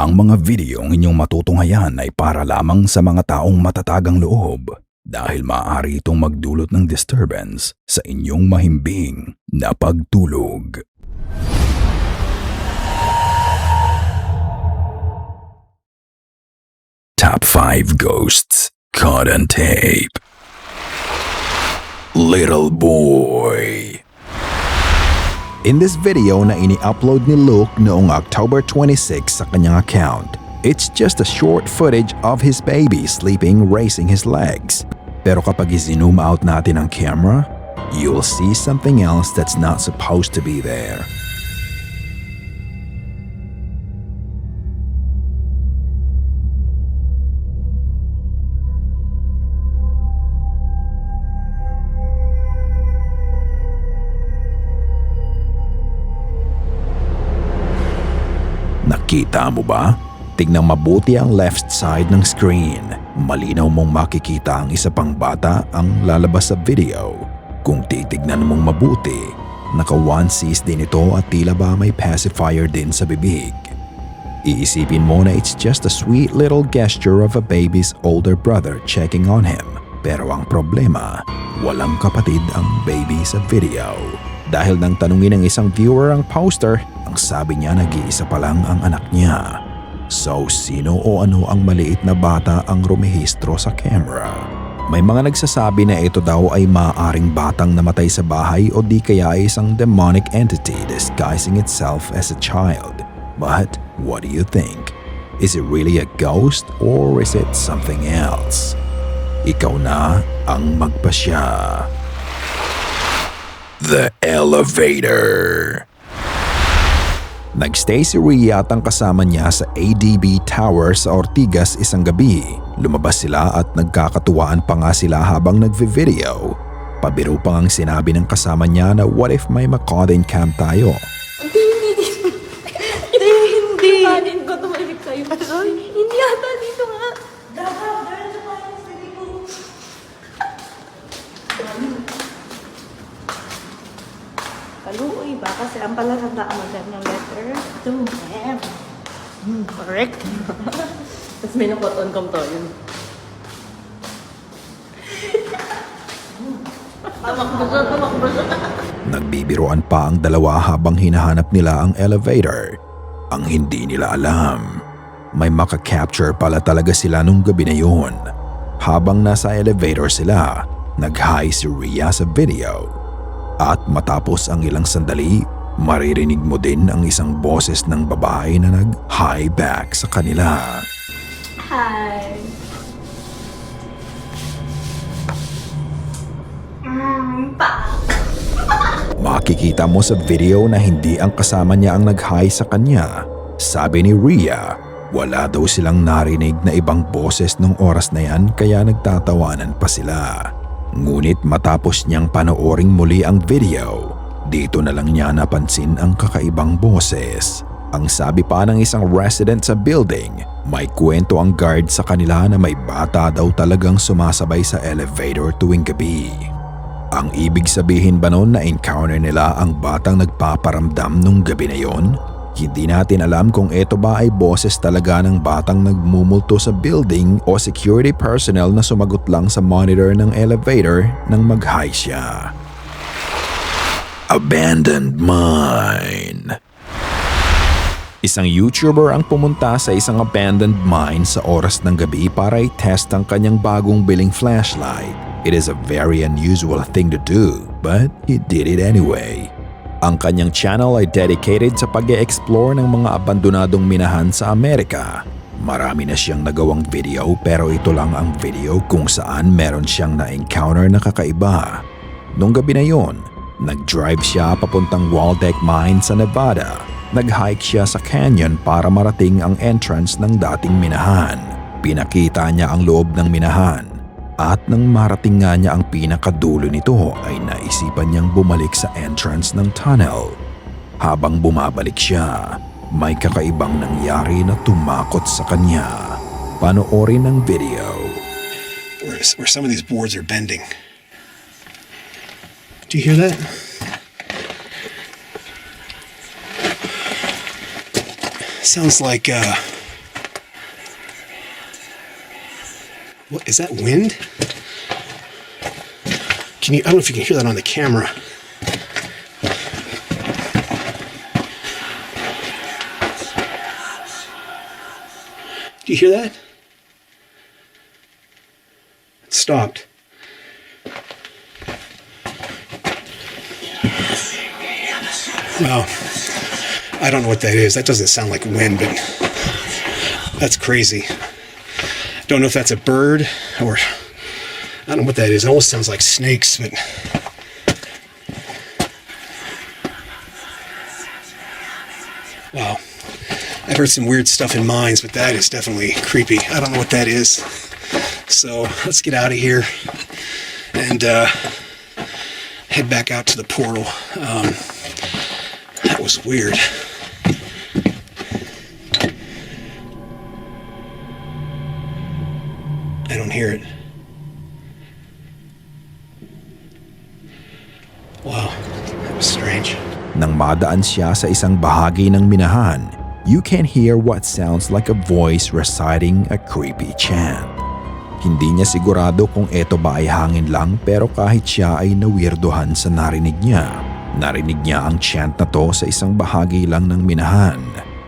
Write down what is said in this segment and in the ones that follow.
Ang mga videong inyong matutunghayan ay para lamang sa mga taong matatagang loob dahil maaari itong magdulot ng disturbance sa inyong mahimbing na pagtulog. Top 5 Ghosts Caught on Tape Little Boy In this video na ini-upload ni Luke noong October 26 sa kanyang account, it's just a short footage of his baby sleeping raising his legs. Pero kapag i-zoom out natin ang camera, you'll see something else that's not supposed to be there. Nakita mo ba? Tignan mabuti ang left side ng screen. Malinaw mong makikita ang isa pang bata ang lalabas sa video. Kung titignan mong mabuti, naka onesies din ito at tila ba may pacifier din sa bibig. Iisipin mo na it's just a sweet little gesture of a baby's older brother checking on him. Pero ang problema, walang kapatid ang baby sa video. Dahil nang tanungin ng isang viewer ang poster, ang sabi niya nag-iisa pa lang ang anak niya. So sino o ano ang maliit na bata ang rumehistro sa camera? May mga nagsasabi na ito daw ay maaaring batang namatay sa bahay o di kaya ay isang demonic entity disguising itself as a child. But what do you think? Is it really a ghost or is it something else? Ikaw na ang magpasya. The Elevator Nagstay si Rhea at ang kasama niya sa ADB Tower sa Ortigas isang gabi. Lumabas sila at nagkakatuwaan pa nga sila habang nagvi-video. Pabiro pa ang sinabi ng kasama niya na what if may Macaudan cam tayo? Hindi, hindi. Hindi, hindi. Kanin ko tumahimik kayo. Ay, hindi ata dito nga. Dapat, dahil sa kanin sa ko. Kaluoy ba? Ang palatanda ang magandang letter. Ito, ma'am. Hmm, correct. Tapos may nakot-on kom to yun. Nagbibiroan pa ang dalawa habang hinahanap nila ang elevator. Ang hindi nila alam, may maka-capture pala talaga sila nung gabi na yun. Habang nasa elevator sila, nag-hi si Rhea sa video. At matapos ang ilang sandali, maririnig mo din ang isang boses ng babae na nag-hi back sa kanila. Hi. Mm, pa. Makikita mo sa video na hindi ang kasama niya ang nag-hi sa kanya. Sabi ni Rhea, wala daw silang narinig na ibang boses nung oras na yan kaya nagtatawanan pa sila. Ngunit matapos niyang panooring muli ang video, dito na lang niya napansin ang kakaibang boses. Ang sabi pa ng isang resident sa building, may kwento ang guard sa kanila na may bata daw talagang sumasabay sa elevator tuwing gabi. Ang ibig sabihin ba noon na encounter nila ang batang nagpaparamdam nung gabi na yon? Hindi natin alam kung ito ba ay boses talaga ng batang nagmumulto sa building o security personnel na sumagot lang sa monitor ng elevator nang mag-hi siya. Abandoned Mine Isang YouTuber ang pumunta sa isang abandoned mine sa oras ng gabi para i-test ang kanyang bagong biling flashlight. It is a very unusual thing to do, but he did it anyway. Ang kanyang channel ay dedicated sa pag explore ng mga abandonadong minahan sa Amerika. Marami na siyang nagawang video pero ito lang ang video kung saan meron siyang na-encounter na kakaiba. Nung gabi na yon, nag-drive siya papuntang Waldeck Mine sa Nevada. Nag-hike siya sa canyon para marating ang entrance ng dating minahan. Pinakita niya ang loob ng minahan. At nang marating nga niya ang pinakadulo nito ay naisipan niyang bumalik sa entrance ng tunnel. Habang bumabalik siya, may kakaibang nangyari na tumakot sa kanya. Panoorin ang video. where, where some of these boards are bending. Do you hear that? Sounds like, uh, what is that wind? Can you, I don't know if you can hear that on the camera. Do you hear that? It stopped. Well, I don't know what that is. That doesn't sound like wind, but that's crazy. Don't know if that's a bird or I don't know what that is. It almost sounds like snakes, but wow. I've heard some weird stuff in mines, but that is definitely creepy. I don't know what that is. So let's get out of here and uh, head back out to the portal. Um, was weird. I don't hear it. Wow, that was strange. Nang madaan siya sa isang bahagi ng minahan, you can hear what sounds like a voice reciting a creepy chant. Hindi niya sigurado kung eto ba ay hangin lang pero kahit siya ay nawirdohan sa narinig niya. Narinig niya ang chant na to sa isang bahagi lang ng minahan.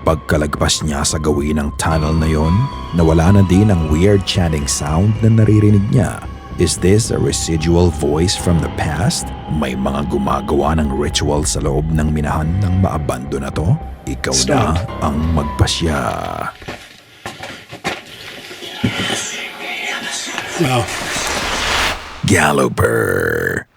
Pagkalagpas niya sa gawin ng tunnel na yon, nawala na din ang weird chanting sound na naririnig niya. Is this a residual voice from the past? May mga gumagawa ng ritual sa loob ng minahan ng maabando na to? Ikaw na Stop. ang magpasya. Wow. Galloper.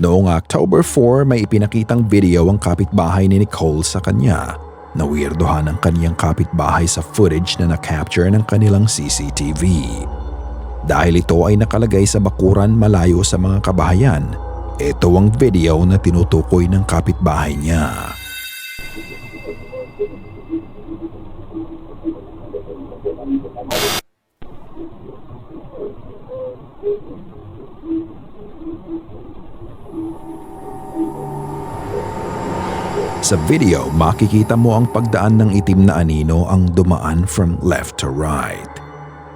Noong October 4, may ipinakitang video ang kapitbahay ni Nicole sa kanya. Nawirdohan ang kaniyang kapitbahay sa footage na na-capture ng kanilang CCTV. Dahil ito ay nakalagay sa bakuran malayo sa mga kabahayan, ito ang video na tinutukoy ng kapitbahay niya. Sa video, makikita mo ang pagdaan ng itim na anino ang dumaan from left to right.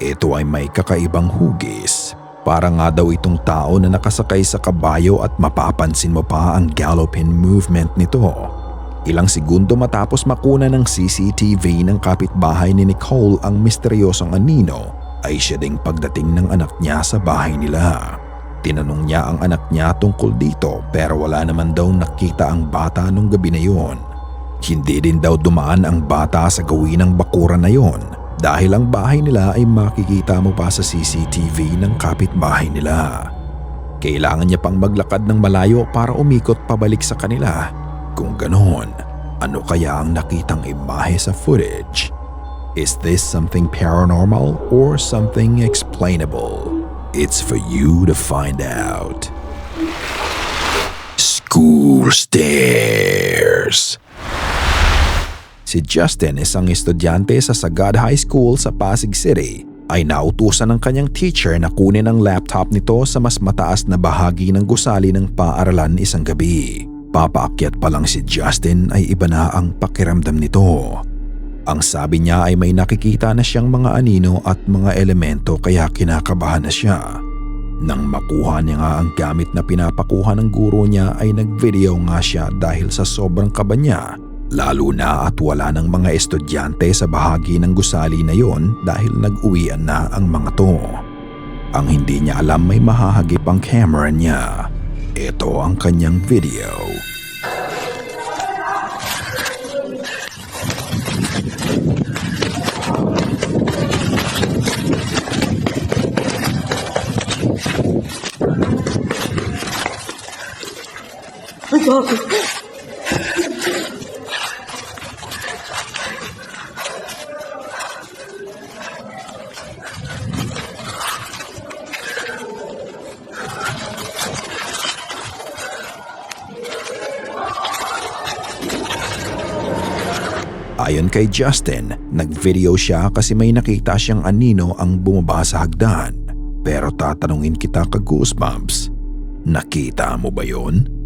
Ito ay may kakaibang hugis. Para nga daw itong tao na nakasakay sa kabayo at mapapansin mo pa ang galloping movement nito. Ilang segundo matapos makuna ng CCTV ng kapitbahay ni Nicole ang misteryosong anino ay siya ding pagdating ng anak niya sa bahay nila. Tinanong niya ang anak niya tungkol dito pero wala naman daw nakita ang bata nung gabi na yon. Hindi din daw dumaan ang bata sa gawin ng bakuran na yon dahil ang bahay nila ay makikita mo pa sa CCTV ng kapitbahay nila. Kailangan niya pang maglakad ng malayo para umikot pabalik sa kanila. Kung ganoon, ano kaya ang nakitang imahe sa footage? Is this something paranormal or something explainable? It's for you to find out. School Stairs Si Justin, isang estudyante sa Sagad High School sa Pasig City, ay nautusan ng kanyang teacher na kunin ang laptop nito sa mas mataas na bahagi ng gusali ng paaralan isang gabi. Papaakyat pa lang si Justin ay iba na ang pakiramdam nito. Ang sabi niya ay may nakikita na siyang mga anino at mga elemento kaya kinakabahan na siya. Nang makuha niya nga ang gamit na pinapakuha ng guro niya ay nagvideo nga siya dahil sa sobrang kaba niya. Lalo na at wala ng mga estudyante sa bahagi ng gusali na yon dahil nag-uwian na ang mga to. Ang hindi niya alam may mahahagip ang camera niya. Ito ang kanyang video. Ayon kay Justin, nag-video siya kasi may nakita siyang anino ang bumaba sa hagdan. Pero tatanungin kita ka goosebumps, nakita mo ba yon?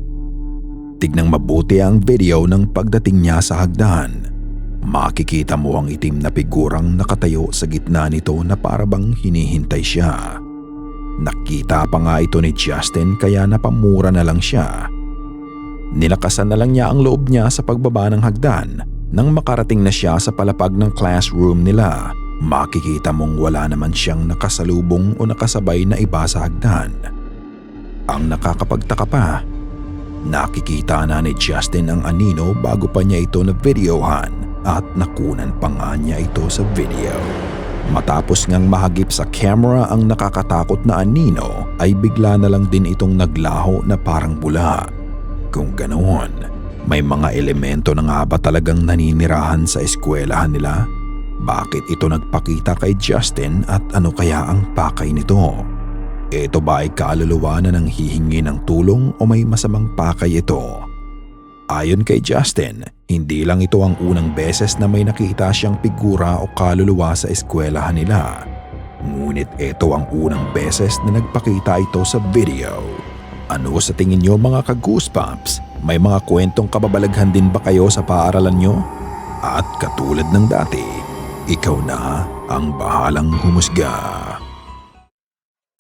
Tignang mabuti ang video ng pagdating niya sa hagdan. Makikita mo ang itim na figurang nakatayo sa gitna nito na parabang hinihintay siya. Nakita pa nga ito ni Justin kaya napamura na lang siya. Nilakasan na lang niya ang loob niya sa pagbaba ng hagdan. Nang makarating na siya sa palapag ng classroom nila, makikita mong wala naman siyang nakasalubong o nakasabay na iba sa hagdan. Ang nakakapagtaka pa, nakikita na ni Justin ang anino bago pa niya ito na videohan at nakunan pa nga niya ito sa video. Matapos ngang mahagip sa camera ang nakakatakot na anino ay bigla na lang din itong naglaho na parang bula. Kung ganoon, may mga elemento na nga ba talagang naninirahan sa eskwelahan nila? Bakit ito nagpakita kay Justin at ano kaya ang pakay nito? Ito ba ay kaluluwa na nang hihingi ng tulong o may masamang pakay ito? Ayon kay Justin, hindi lang ito ang unang beses na may nakita siyang figura o kaluluwa sa eskwelahan nila. Ngunit ito ang unang beses na nagpakita ito sa video. Ano sa tingin niyo mga ka-goosebumps? May mga kwentong kababalaghan din ba kayo sa paaralan niyo? At katulad ng dati, ikaw na ang bahalang humusga.